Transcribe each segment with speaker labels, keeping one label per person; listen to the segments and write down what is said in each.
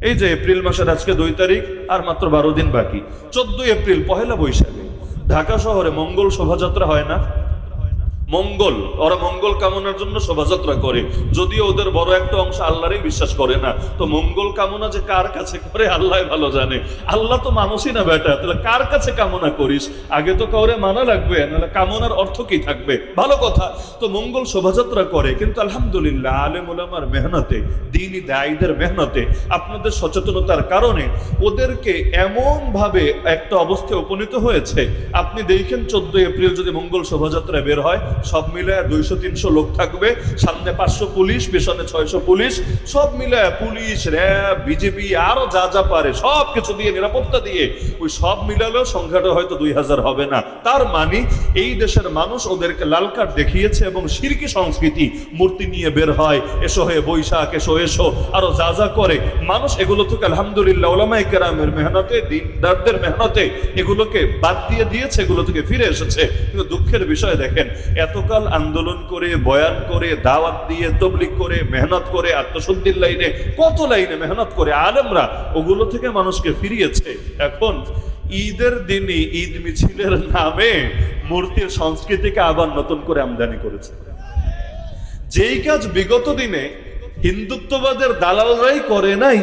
Speaker 1: এই যে এপ্রিল মাসের আজকে দুই তারিখ, আর মাত্র বারো দিন বাকি। চোদ্দই এপ্রিল, পহেলা বৈশাখে। ঢাকা শহরে মঙ্গল শোভাযাত্রা হয় না? মঙ্গল, ওরা মঙ্গল কামনার জন্য শোভাযাত্রা করে। যদিও ওদের বড় একটা অংশ আল্লাহরই বিশ্বাস করে না। তো মঙ্গল কামনা যে কার কাছে করে, আল্লাহ ভালো জানে। আল্লাহ তো মানুষই না বেটা। তাহলে কার কাছে কামনা করিস? আগে তো কাউরে মানা লাগবে, নাহলে কামনার অর্থ কি থাকবে? ভালো কথা। তো মঙ্গল শোভাযাত্রা করে, কিন্তু আলহামদুলিল্লাহ আলেম ওলামার মেহনতে দিনই দায়ীদের মেহনতে, আপনাদের সচেতনতার কারণে ওদেরকে এমন ভাবে একটা অবস্থায় উপনীত হয়েছে। আপনি দেখেন চোদ্দই এপ্রিল যদি মঙ্গল শোভাযাত্রায় বের হয় সব মিলে দুইশো, তিনশো লোক থাকবে। সামনে পাঁচশো পুলিশ, পেছনে ছয়শো পুলিশ। সব মিলে পুলিশ, র্যাব, বিজেপি, আরও যা যা পারে সব কিছু দিয়ে, নিরাপত্তা দিয়ে, ওই সব মিলালেও সংখ্যাটা হয়তো দুই হাজার হবে না। তার মানে এই দেশের মানুষ ওদেরকে লাল কার্ড দেখিয়েছে এবং সিরকি সংস্কৃতি মূর্তি নিয়ে বের হয়। এসো হয়ে বৈশাখ, এসো এসো, আরও যা যা করে। মানুষ এগুলো থেকে আলহামদুলিল্লাহ ওলামাই কেরামের মেহনতে, দিনদারদের মেহনতে এগুলোকে বাদ দিয়ে দিয়েছে, এগুলো থেকে ফিরে এসেছে। কিন্তু দুঃখের বিষয় দেখেন এতকাল আন্দোলন করে, বয়ান করে, দাওয়াত দিয়ে তবলিক করে, মেহনত করে আত্মশুদ্ধির লাইনে, কত লাইনে মেহনত করে, আলেমরা ওগুলো থেকে মানুষকে ফিরিয়েছে। এখন ঈদের দিনই ঈদ মিছিলের নামে মূর্তির সংস্কৃতিকে আবার নতুন করে আমদানি করেছে। যেই কাজ বিগত দিনে হিন্দুত্ববাদের দালালরাই করে নাই,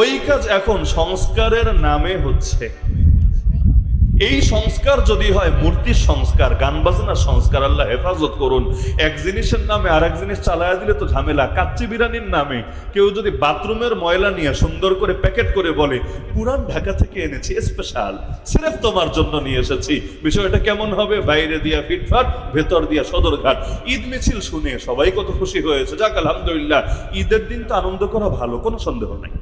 Speaker 1: ওই কাজ এখন সংস্কারের নামে হচ্ছে। এই সংস্কার যদি হয়, মূর্তির সংস্কার, গান বাজনার সংস্কার, আল্লাহ হেফাজত করুন। এক জিনিসের নামে আর এক জিনিস চালায়া দিলে তো ঝামেলা। কাচ্চি বিরানির নামে কেউ যদি বাথরুমের ময়লা নিয়ে সুন্দর করে প্যাকেট করে বলে, পুরান ঢাকা থেকে এনেছি স্পেশাল সিরেফ তোমার জন্য নিয়ে এসেছি। বিষয়টা কেমন হবে? বাইরে দিয়া ফিটফাট, ভেতর দিয়া সদরঘাট। ঈদ মিছিল শুনে সবাই কত খুশি হয়েছে। যাক, আলহামদুলিল্লাহ, ঈদের দিন তো আনন্দ করা ভালো, কোনো সন্দেহ নাই।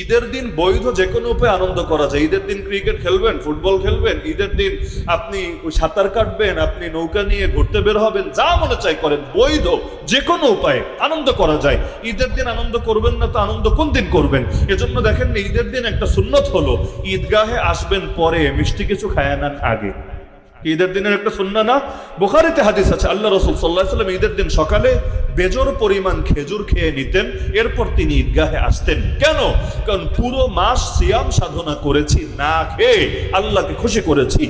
Speaker 1: ঈদের দিন বৈধ যে কোনো উপায়ে আনন্দ করা যায়। ঈদের দিন ক্রিকেট খেলবেন, ফুটবল খেলবেন ঈদের দিন আপনি ওই সাঁতার কাটবেন আপনি নৌকা নিয়ে ঘুরতে বের হবেন যা মনে চাই করেন বৈধ যে কোনো উপায়ে আনন্দ করা যায়। ঈদের দিন আনন্দ করবেন না তো আনন্দ কোন দিন করবেন? এজন্য দেখেন না, ঈদের দিন একটা সুন্নত হলো ঈদগাহে আসবেন পরে মিষ্টি কিছু খায় নেন আগে। ঈদের দিনের একটা সুন্না না? বোখারিতে হাদিস আছে আল্লাহ রসুল সাল্লাহ সাল্লাম ঈদের দিন সকালে বেজর পরিমাণ খেজুর খেয়ে নিতেন, এরপর তিনি ঈদগাহে আসতেন। কেন? কারণ পুরো মাস সিয়াম সাধনা করেছি, না খেয়ে আল্লাহকে খুশি করেছি।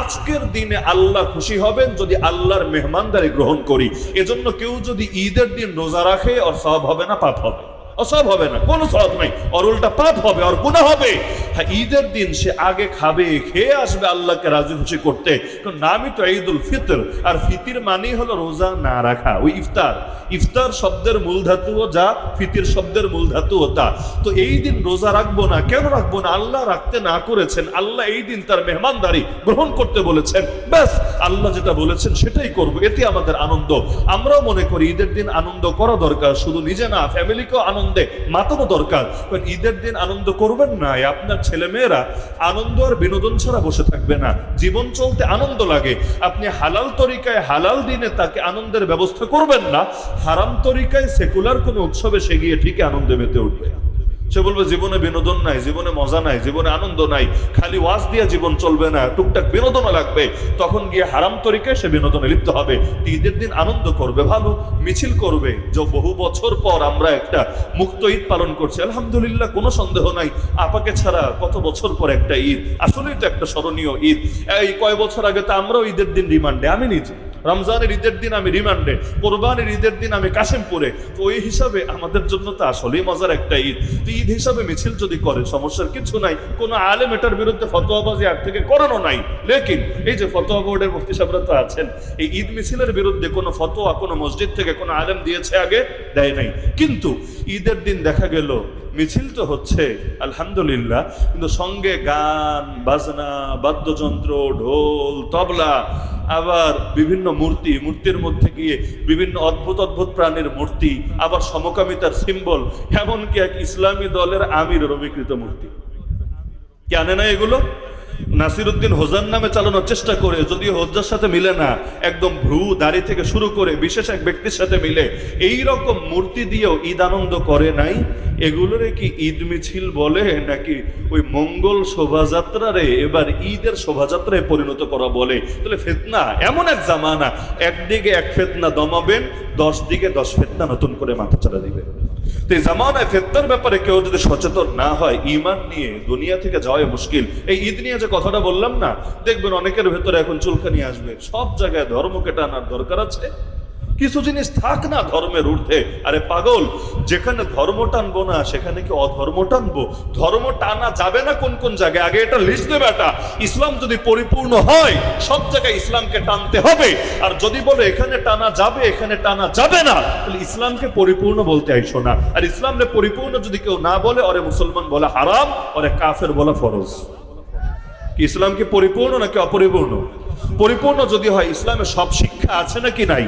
Speaker 1: আজকের দিনে আল্লাহ খুশি হবেন যদি আল্লাহর মেহমানদারি গ্রহণ করি। এজন্য কেউ যদি ঈদের দিন রোজা রাখে, ওর সব হবে না, পাপ হবে। অসব হবে না, কোনো সব নাই। ওর উল্টা পাপ হবে, আর গুণা হবে। হ্যাঁ ঈদের দিন সে আগে খাবে, খেয়ে আসবে, আল্লাহকে রাজি খুশি করতে। নামই তো ঈদুল ফিতর। আর ফিতির মানেই হলো রোজা না রাখা, ওই ইফতার। ইফতার শব্দের মূল ধাতুও যা ফিতির শব্দের মূল ধাতুও তা। তো এই দিন রোজা রাখব না, কেন রাখব না? আল্লাহ রাখতে না করেছেন, আল্লাহ এই দিন তার মেহমানদারি গ্রহণ করতে বলেছেন। ব্যাস আল্লাহ যেটা বলেছেন সেটাই করব, এতে আমাদের আনন্দ। আমরাও মনে করি ঈদের দিন আনন্দ করা দরকার, শুধু নিজে না, ফ্যামিলিকেও আনন্দে মাতানো দরকার। কারণ ঈদের দিন আনন্দ করবেন না আপনার ছেলে মেয়েরা আনন্দ আর বিনোদন ছাড়া বসে থাকবে না। জীবন চলতে আনন্দ লাগে। আপনি হালাল তরিকায়, হালাল দিনে তাকে আনন্দের ব্যবস্থা করবেন না, হারাম তরিকায় সেকুলার কোনো উৎসবে সে গিয়ে ঠিকই আনন্দে মেতে উঠবে। সে বলবে, জীবনে বিনোদন নাই, জীবনে মজা নাই, জীবনে আনন্দ নাই, খালি ওয়াজ দিয়ে জীবন চলবে না, টুকটাক বিনোদনও লাগবে। তখন গিয়ে হারাম তরিকে সে বিনোদনে লিপ্ত হবে। ঈদের দিন আনন্দ করবে ভালো, মিছিল করবে। যে বহু বছর পর আমরা একটা মুক্ত ঈদ পালন করছি। আলহামদুলিল্লাহ, কোনো সন্দেহ নাই। আপাকে ছাড়া কত বছর পর একটা ঈদ? আসলেই তো একটা স্মরণীয় ঈদ। এই কয় বছর আগে তো আমরাও ঈদের দিন রিমান্ডে, আমি নিজে। রমজানের ঈদের দিন আমি রিমান্ডে, কোরবানের ঈদের দিন আমি কাশিমপুরে। তো ওই হিসাবে আমাদের জন্য তো আসলেই মজার একটা ঈদ। তো ঈদ হিসাবে মিছিল যদি করে, সমস্যার কিছু নাই। কোনো আলেম এটার বিরুদ্ধে ফতোয়াবাজি আগ থেকে করানো নাই। লেকিন এই যে ফতোয়া বোর্ডের মুফতি সাহেবরা তো আছেন, এই ঈদ মিছিলের বিরুদ্ধে কোনো ফতোয়া, কোনো মসজিদ থেকে কোনো আলেম দিয়েছে আগে? দেয় নাই। কিন্তু ঈদের দিন দেখা গেল, মিছিল তো হচ্ছে, আলহামদুলিল্লাহ, কিন্তু সঙ্গে গান, বাজনা, বাদ্যযন্ত্র, ঢোল, তবলা আবার বিভিন্ন মূর্তি, মূর্তির মধ্যে গিয়ে বিভিন্ন অদ্ভুত অদ্ভুত প্রাণীর মূর্তি, আবার সমকামিতার সিম্বল এমনকি এক ইসলামী দলের আমির অবিকৃত মূর্তি। কেন না এগুলো? নাসিরুদ্দিন হোজান নামে চালানোর চেষ্টা করে, যদিও হোজ্জার সাথে মিলে না, একদম ভ্রু দাড়ি থেকে শুরু করে বিশেষ এক ব্যক্তির সাথে মিলে। এই রকম মূর্তি দিয়েও ঈদ আনন্দ করে নাই? এগুলোরে কি ঈদ মিছিল বলে, নাকি ওই মঙ্গল শোভাযাত্রারে এবার ঈদের শোভাযাত্রায় পরিণত করা বলে? তাহলে ফেতনা, এমন এক জামানা, একদিকে এক ফেতনা দমাবেন দশ দিকে দশ ফেতনা নতুন করে মাথা চাড়া দিবেন। তো এই জামানায় ফেতনার ব্যাপারে কেউ যদি সচেতন না হয় ইমান নিয়ে দুনিয়া থেকে যাওয়াই মুশকিল। এই ঈদ নিয়ে যে কথাটা বললাম না, দেখবেন অনেকের ভেতরে এখন চুলখানি আসবে। সব জায়গায় ধর্মকে টানার দরকার আছে। কিছু জিনিস থাক না ধর্মের ঊর্ধ্বে। আরে পাগল, যেখানে ধর্ম টানবো না, সেখানে কি অধর্ম টানবো? ধর্ম টানা যাবে না কোন কোন জায়গায়? আগে এটা লিস্ট দেবে এটা ইসলাম যদি পরিপূর্ণ হয়, সব জায়গায় ইসলামকে টানতে হবে। আর যদি বলে এখানে টানা যাবে, এখানে টানা যাবে না, তাহলে ইসলামকে পরিপূর্ণ বলতে আইসো না। আর ইসলামকে পরিপূর্ণ যদি কেউ না বলে অরে মুসলমান বলা হারাম অরে কাফের বলা ফরজ। কি ইসলাম কি পরিপূর্ণ নাকি অপরিপূর্ণ? পরিপূর্ণ যদি হয়, ইসলামে সব শিক্ষা আছে নাকি নাই?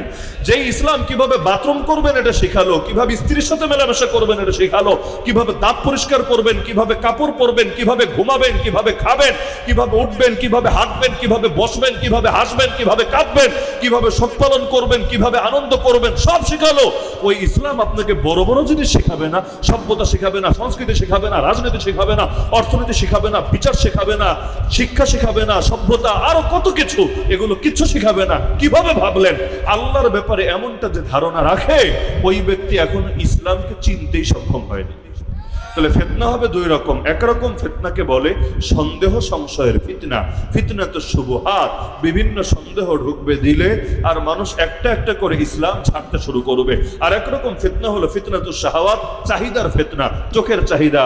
Speaker 1: যে ইসলাম কীভাবে বাথরুম করবেন এটা শেখালো, কীভাবে স্ত্রীর সাথে মেলামেশা করবেন এটা শেখালো, কীভাবে দাঁত পরিষ্কার করবেন, কীভাবে কাপড় পরবেন, কীভাবে ঘুমাবেন, কীভাবে খাবেন, কীভাবে উঠবেন, কীভাবে হাঁটবেন, কীভাবে বসবেন, কীভাবে হাসবেন, কীভাবে কাঁদবেন, কীভাবে সৎপালন পালন করবেন, কীভাবে আনন্দ করবেন, সব শেখালো। ওই ইসলাম আপনাকে বড় বড় জিনিস শেখাবে না, সভ্যতা শেখাবে না, সংস্কৃতি শেখাবে না, রাজনীতি শেখাবে না, অর্থনীতি শেখাবে না, বিচার শেখাবে না, শিক্ষা শেখাবে না, সভ্যতা, আরও কত কিছু, এগুলো কিচ্ছু শেখাবে না। কীভাবে ভাবলেন? আল্লাহর ব্যাপারে এমনটা যে ধারণা রাখে, ওই ব্যক্তি এখন ইসলামকে চিনতেই সক্ষম হয়নি। তাহলে ফিতনা হবে দুই রকম। একরকম ফেতনাকে বলে সন্দেহ সংশয়ের ফিতনা। ফিতনা তো শুভহাত বিভিন্ন সন্দেহ ঢুকবে দিলে আর মানুষ একটা একটা করে ইসলাম ছাড়তে শুরু করবে। আর একরকম ফিতনা হলো ফিতনা তো শাহাওয়াত, চাহিদার ফেতনা, চোখের চাহিদা,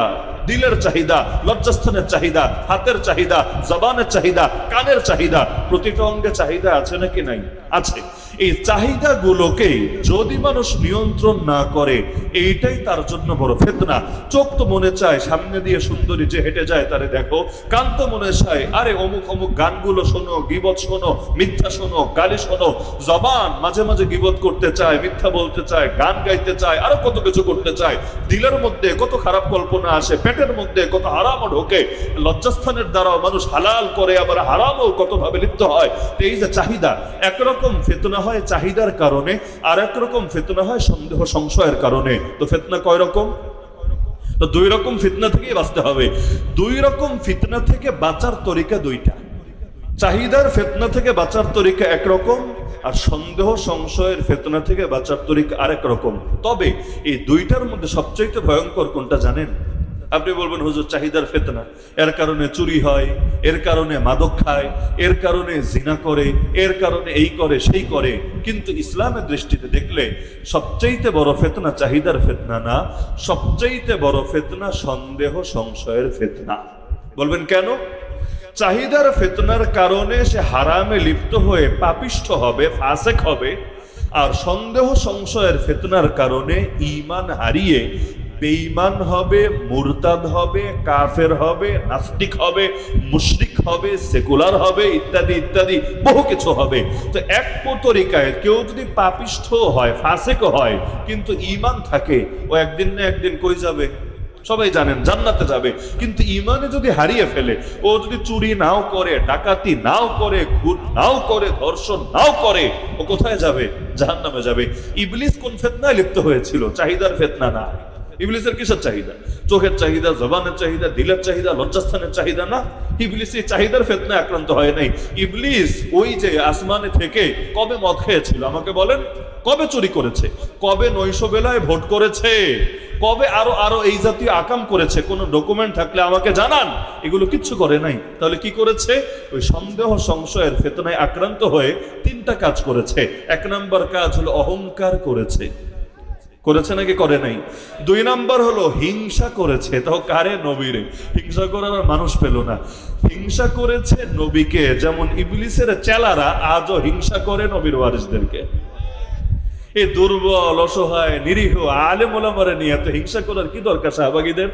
Speaker 1: দিলের চাহিদা, লজ্জাস্থানের চাহিদা, হাতের চাহিদা, জবানের চাহিদা, কানের চাহিদা, প্রতিটা অঙ্গে চাহিদা আছে নাকি নাই? আছে। এই চাহিদাগুলোকে যদি মানুষ নিয়ন্ত্রণ না করে, এইটাই তার জন্য বড় ফেতনা। চোখ তো মনে চায়, সামনে দিয়ে সুন্দরী যে হেঁটে যায় তারে দেখো। কান তো মনে চায়, আরে অমুক অমুক গানগুলো শোনো, গিবত শোনো, মিথ্যা শোনো, গালি শোনো। জবান মাঝে মাঝে গিবত করতে চায়, মিথ্যা বলতে চায়, গান গাইতে চায়, আরও কত কিছু করতে চায়। দিলের মধ্যে কত খারাপ কল্পনা আসে, পেটের মধ্যে কত হারামও ঢোকে। লজ্জাস্থানের দ্বারাও মানুষ হালাল করে, আবার হারামও কত ভাবে লিপ্ত হয়। এই যে চাহিদা, একরকম ফেতনা হয় চাহিদার কারণে, আর একরকম ফেতনা হয় সন্দেহ, সংশয়ের কারণে। তো ফেতনা কয় রকম? তো দুই রকম ফিতনা থেকেই বাঁচতে হবে। দুই রকম ফিতনা থেকে বাঁচার তরিকা দুইটা। চাহিদার ফেতনা থেকে বাঁচার তরিকা একরকম আর সন্দেহ, সংশয়ের ফেতনা থেকে বাঁচার তরিকা আরেক রকম। তবে এই দুইটার মধ্যে সবচাইতে ভয়ঙ্কর কোনটা জানেন? আপনি বলবেন, হুজুর, চাহিদার ফেতনা। এর কারণে চুরি হয়, এর কারণে মাদক খায়, এর কারণে জিনা করে, এর কারণে এই করে, সেই করে। কিন্তু ইসলামের দৃষ্টিতে দেখলে সবচাইতে বড় ফেতনা চাহিদার ফেতনা না, সবচাইতে বড় ফেতনা সন্দেহ সংশয়ের ফেতনা। বলবেন, কেন? চাহিদার ফেতনার কারণে সে হারামে লিপ্ত হয়ে পাপিষ্ঠ হবে, ফাসেক হবে, আর সন্দেহ সংশয়ের ফেতনার কারণে ঈমান হারিয়ে বেঈমান হবে, মুরতাদ হবে, কাফের হবে, নাস্তিক হবে, মুশরিক হবে, সেকুলার হবে, ইত্যাদি ইত্যাদি, বহু কিছু হবে। তো এক তরিকায় কেউ যদি পাপিষ্ঠ হয়, ফাসেক হয়, কিন্তু ইমান থাকে, ও একদিন না একদিন কই যাবে? সবাই জানেন, জান্নাতে যাবে। কিন্তু ইমানে যদি হারিয়ে ফেলে, ও যদি চুরি নাও করে, ডাকাতি নাও করে, খুন নাও করে, ধর্ষণ নাও করে, ও কোথায় যাবে? জাহান্নামে যাবে। ইবলিস কোন ফেতনায় লিপ্ত হয়েছিল? চাহিদার ফেতনা না ইবলিসের কিসের চাহিদা? চোখের চাহিদা, জবানের চাহিদা, দিলের চাহিদা, লজ্জাস্থানের চাহিদা না? ইবলিস এই চাহিদার ফেতনা আক্রান্ত হয় নাই। ইবলিস ওই যে আসমানে থেকে কবে মদ খেয়েছিল? আমাকে বলেন, কবে চুরি করেছে? কবে নৈশ বেলায় ভোট করেছে? কবে আরও আরও এই জাতীয় আকাম করেছে? কোনো ডকুমেন্ট থাকলে আমাকে জানান। এগুলো কিচ্ছু করে নাই। তাহলে কি করেছে? ওই সন্দেহ সংশয়ের ফেতনায় আক্রান্ত হয়ে তিনটা কাজ করেছে। এক নাম্বার কাজ হলো অহংকার করেছে। করেছে নাকি করে নাই? দুই নাম্বার হলো, হিংসা করেছে, তাও কারে নবীরে? হিংসা করার মানুষ পেল না। হিংসা করেছে নবীকে, যেমন ইবলিসের চেলারা আজও হিংসা করে নবীর ওয়ারিসদেরকে। এই দুর্বল, অসহায়, নিরীহ, আলেম ওলামারে নিয়ে এত হিংসা করার কি দরকার শাহবাগীদের?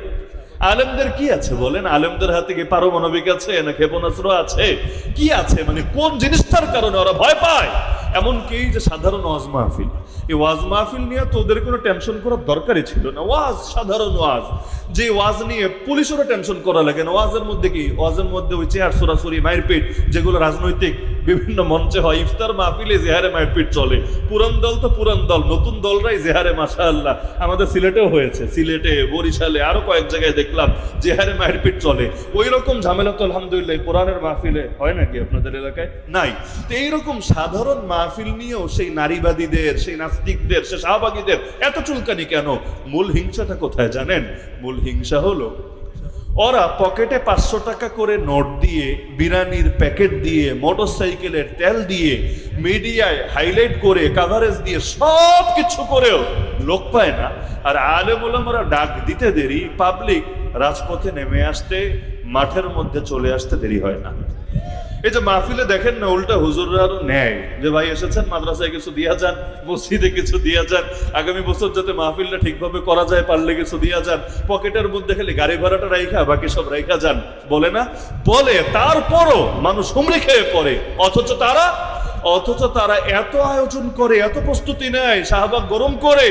Speaker 1: আলেমদের কি আছে বলেন? আলেমদের হাতে কি পারমাণবিক আছে না ক্ষেপণাস্ত্র আছে? কি আছে? মানে কোন জিনিসটার কারণে ওরা ভয় পায়? এমনকি যে সাধারণ ওয়াজ মাহফিল, এই ওয়াজ মাহফিল নিয়ে তো ওদের কোনো টেনশন করার দরকারই ছিল না। ওয়াজ, সাধারণ ওয়াজ। যে ওয়াজ নিয়ে পুলিশেরও টেনশন করা লাগে না। ওয়াজের মধ্যে কি? ওয়াজের মধ্যে ওই চেয়ার সরাসরি মায়ের পেট যেগুলো রাজনৈতিক বিভিন্ন মঞ্চে হয়, ইফতার মাহফিলে জেহারে মারপিট চলে। পুরান দল তো পুরান দল, নতুন দলরাই জেহারে মাসা আল্লাহ আমাদের সিলেটেও হয়েছে, সিলেটে, বরিশালে, আরও কয়েক জায়গায় দেখলাম জেহারে মারপিট চলে। ওই রকম ঝামেলা তো আলহামদুলিল্লাহ কোরআনের মাহফিলে হয় নাকি আপনাদের এলাকায়? নাই। তো এইরকম সাধারণ মাহফিল নিয়েও সেই নারীবাদীদের, সেই নাস্তিকদের, সে শাহবাগীদের এত চুলকানি কেন? মূল হিংসাটা কোথায় জানেন? মূল হিংসা হলো ওরা পকেটে পাঁচশো টাকা করে নোট দিয়ে, বিরানির প্যাকেট দিয়ে মোটর সাইকেলের তেল দিয়ে, মিডিয়ায় হাইলাইট করে কাভারেজ দিয়ে সব কিছু করেও লোক পায় না। আর আলে বললাম ওরা ডাক দিতে দেরি পাবলিক রাজপথে নেমে আসতে, মাঠের মধ্যে চলে আসতে দেরি হয় না। এই যে মাহফিলে দেখেন না, উল্টা হুজুররা আরও নেয়। যে ভাই এসেছেন, মাদ্রাসায় কিছু দিয়া যান, মসজিদে কিছু দিয়া যান, আগামী বছর যাতে মাহফিলটা ঠিকভাবে করা যায়, পারলে কিছু দিয়া যান, পকেটের মধ্যে খালি গাড়ি ভাড়াটা রাইখা, বাকি সব রাইখা যান। বলে না? বলে, তারপরও মানুষ হুমড়ি খেয়ে পড়ে। অথচ তারা অথচ তারা এত আয়োজন করে, এত প্রস্তুতি নেয়, শাহবাগ গরম করে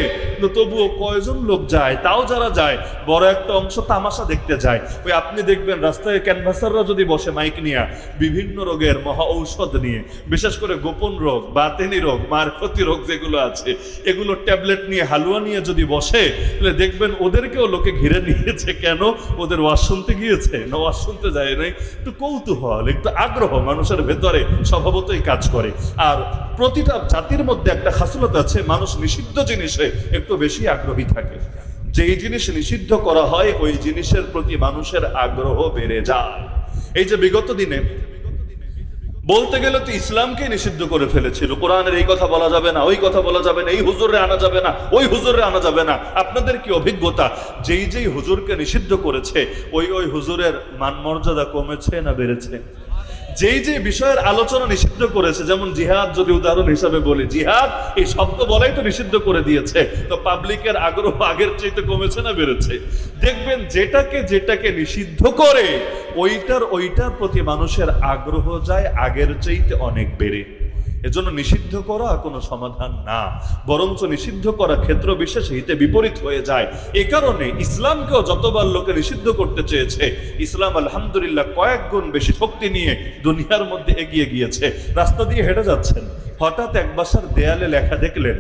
Speaker 1: তবুও কয়জন লোক যায়? তাও যারা যায়, বড় একটা অংশ তামাশা দেখতে যায়। ওই আপনি দেখবেন, রাস্তায় ক্যানভাসাররা যদি বসে মাইক নিয়ে, বিভিন্ন রোগের মহা ঔষধ নিয়ে, বিশেষ করে গোপন রোগ, বাতেনি রোগ, মারফতি রোগ যেগুলো আছে, এগুলো ট্যাবলেট নিয়ে, হালুয়া নিয়ে যদি বসে, তাহলে দেখবেন ওদেরকেও লোকে ঘিরে নিয়েছে। কেন? ওদের ওয়াজ শুনতে গিয়েছে? না ওয়াজ শুনতে যায় নাই। একটু কৌতূহল, একটু আগ্রহ মানুষের ভেতরে স্বভাবতই কাজ করে। আর প্রতিটা জাতির মধ্যে একটা খাসলত আছে, মানুষ নিষিদ্ধ জিনিসে একটু বেশি আগ্রহী থাকে। যেই জিনিস নিষিদ্ধ করা হয়, ওই জিনিসের প্রতি মানুষের আগ্রহ বেড়ে যায়। এই যে বিগত দিনে, বলতে গেলে তো ইসলামকে নিষিদ্ধ করে ফেলেছিল কোরআনের এই কথা বলা যাবে না, ওই কথা বলা যাবে না, এই হুজুরে আনা যাবে না, ওই হুজুরে আনা যাবে না। আপনাদের কি অভিজ্ঞতা? যেই যেই হুজুরকে নিষিদ্ধ করেছে, ওই ওই হুজুরের মান মর্যাদা কমেছে না বেড়েছে? যেই যে বিষয়ের আলোচনা নিষিদ্ধ করেছে, যেমন জিহাদ যদি উদাহরণ হিসাবে বলি, জিহাদ এই শব্দ বলাই তো নিষিদ্ধ করে দিয়েছে, তো পাবলিকের আগ্রহ আগের চাইতে কমেছে না বেড়েছে? দেখবেন যেটাকে যেটাকে নিষিদ্ধ করে, ওইটার ওইটার প্রতি মানুষের আগ্রহ যায় আগের চাইতে অনেক বেড়ে। এজন্য নিষিদ্ধ করা কোনো সমাধান না। বরঞ্চ নিষিদ্ধ করা ক্ষেত্র বিশেষে হিতে বিপরীত হয়ে যায়। এ কারণে ইসলামকেও যতবার লোকে নিষিদ্ধ করতে চেয়েছে, ইসলাম আলহামদুলিল্লাহ কয়েক গুণ বেশি শক্তি নিয়ে দুনিয়ার মধ্যে এগিয়ে গিয়েছে। রাস্তা দিয়ে হেঁটে যাচ্ছেন। হঠাৎ এক বাসার দেয়ালে লেখা দেখলেন,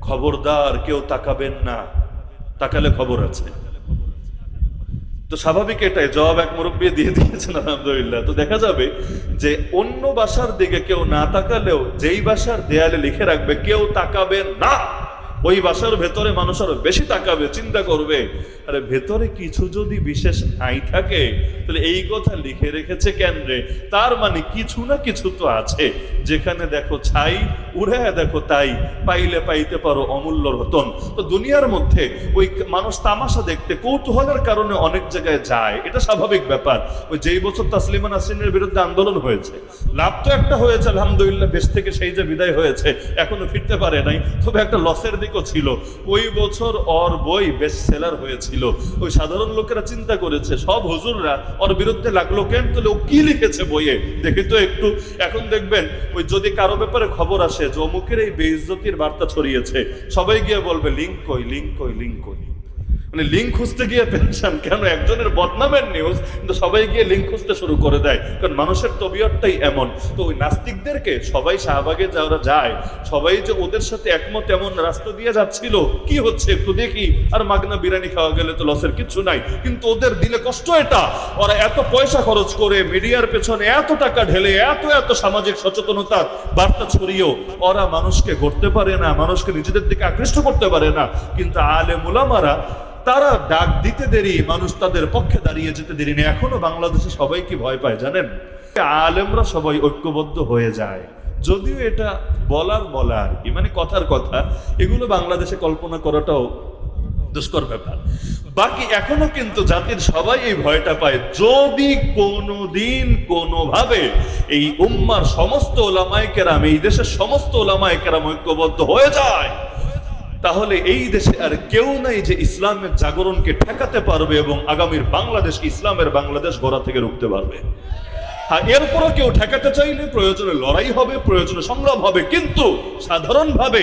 Speaker 1: খবরদার কেউ তাকাবেন না। তাকালে খবর আছে। তো স্বাভাবিক এটাই, জবাব এক মুরব্বী দিয়ে দিয়েছেন, আলহামদুলিল্লাহ। তো দেখা যাবে যে অন্য বাসার দিকে কেউ না তাকালেও যেই বাসার দেয়ালে লিখে রাখবে, কেউ তাকাবে না। ওই বাসার ভেতরে মানুষ আরও বেশি তাকাবে, চিন্তা করবে, আরে ভেতরে কিছু যদি বিশেষ নাই থাকে, তাহলে এই কথা লিখে রেখেছে কেন রে? তার মানে কিছু না কিছু তো আছে। যেখানে দেখো ছাই, উড়ে দেখো তাই, পাইলে পাইতে পারো অমূল্য রতন। তো দুনিয়ার মধ্যে ওই মানুষ তামাশা দেখতে, কৌতূহলের কারণে অনেক জায়গায় যায়। এটা স্বাভাবিক ব্যাপার। ওই যেই বছর তাসলিমা নাসরিনের বিরুদ্ধে আন্দোলন হয়েছে, লাভ তো একটা হয়েছে, আলহামদুলিল্লাহ, দেশ থেকে সেই যে বিদায় হয়েছে, এখনও ফিরতে পারে নাই। তবে একটা লসের দিকও ছিল। ওই বছর অর বই বেস্ট সেলার হয়েছিল। ওই সাধারণ লোকেরা চিন্তা করেছে, সব হুজুররা ওর বিরুদ্ধে লাগল কেন? তাহলে ও কি লিখেছে বইয়ে? দেখি তো একটু। এখন দেখবেন ওই যদি কারও ব্যাপারে খবর আসে যে অমুকের এই বেইজ্জতির বার্তা ছড়িয়েছে, সবাই গিয়ে বলবে, লিঙ্ক কই লিঙ্ক কই লিঙ্ক কই? মানে লিঙ্ক খুঁজতে গিয়ে পেনশন কেন একজনের বদনামের নিউজ কিন্তু সবাই গিয়ে লিঙ্ক খুঁজতে শুরু করে দেয়। কারণ মানুষের তবিয়তটাই এমন। তো ওই নাস্তিকদেরকে সবাই শাহবাগে যারা যায়, সবাই যে ওদের সাথে একমত এমন রাস্তা দিয়ে যাচ্ছিল, কি হচ্ছে একটু দেখি। আর মাগনা বিরিয়ানি খাওয়া গেলে তো লসের কিছু নাই। কিন্তু ওদের দিলে কষ্ট এটা। ওরা এত পয়সা খরচ করে, মিডিয়ার পেছনে এত টাকা ঢেলে, এত এত সামাজিক সচেতনতার বার্তা ছড়িয়েও ওরা মানুষকে গড়তে পারে না, মানুষকে নিজেদের দিকে আকৃষ্ট করতে পারে না। কিন্তু আলে মুলামারা তারা ডাক দিতে দেরি, মানুষ তাদের পক্ষে দাঁড়িয়ে যেতে দেরি নেই। এখনও বাংলাদেশে সবাই কি ভয় পায় জানেন? আলেমরা সবাই ঐক্যবদ্ধ হয়ে যায়। যদিও এটা বলার বলার, কি মানে কথার কথা, এগুলো বাংলাদেশে কল্পনা করাটাও দুষ্কর ব্যাপার। বাকি এখনও কিন্তু জাতির সবাই এই ভয়টা পায়। যদি কোনো দিন কোনোভাবে এই উম্মার সমস্ত ওলামায় কেরাম, এই দেশের সমস্ত ওলামায় কেরাম ঐক্যবদ্ধ হয়ে যায় তাহলে এই দেশে আর কেউ নাই যে ইসলামের জাগরণকে ঠেকাতে পারবে এবং আগামীর বাংলাদেশ, ইসলামের বাংলাদেশ গড়া থেকে রুখতে পারবে। হ্যাঁ এরপরও কেউ ঠেকাতে চাইলে প্রয়োজনে লড়াই হবে, প্রয়োজনে সংগ্রাম হবে, কিন্তু সাধারণভাবে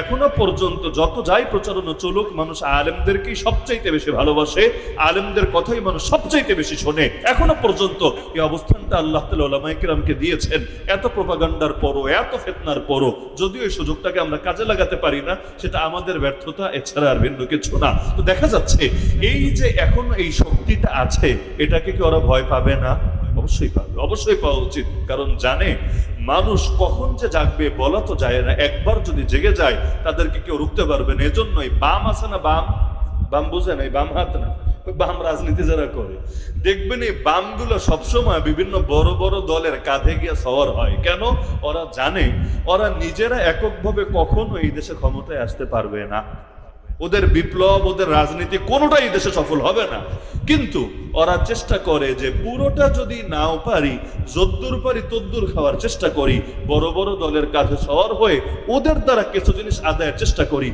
Speaker 1: এখনও পর্যন্ত যত যাই প্রচারণা চলুক, মানুষ আলেমদেরকেই সবচাইতে বেশি ভালোবাসে, আলেমদের কথাই মানুষ সবচাইতে বেশি শোনে। এখনও পর্যন্ত এই অবস্থানটা আল্লাহ তালা দিয়েছেন। এত প্রপাগান্ডার পরও, এত ফেতনার পরও, যদিও এই সুযোগটাকে আমরা কাজে লাগাতে পারি না, সেটা আমাদের ব্যর্থতা, এছাড়া আর ভিন্ন কিছু না। তো দেখা যাচ্ছে, এই যে এখন এই শক্তিটা আছে, এটাকে কি ওরা ভয় পাবে না? অবশ্যই পাবে অবশ্যই পাওয়া উচিত। কারণ জানে, মানুষ কখন যে জাগবে বলা তো যায় না, একবার যদি জেগে যায়, তাদেরকে কেউ রুখতে পারবে না। এজন্যই বাম আছে না বাম? বাম বুঝে নাই, বাম হাত না? বাম রাজনীতি যারা করে, দেখবেন এই বামগুলো সবসময় বিভিন্ন বড় বড় দলের কাঁধে গিয়ে সওয়ার হয়। কেন? ওরা জানে, ওরা নিজেরা এককভাবে কখনো এই দেশে ক্ষমতায় আসতে পারবে না। ওদের বিপ্লব, ওদের রাজনীতি কোনোটাই দেশে সফল হবে না। কিন্তু ওরা চেষ্টা করে যে পুরোটা যদি নাও পারি, যদ্দুর পারি তদ্দুর খাওয়ার চেষ্টা করি, বড় বড় দলের কাছে সওয়ার হয়ে ওদের দ্বারা কিছু জিনিস আদায়ের চেষ্টা করি